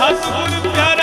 ਸਤਿਗੁਰ ਪਿਆਰੇ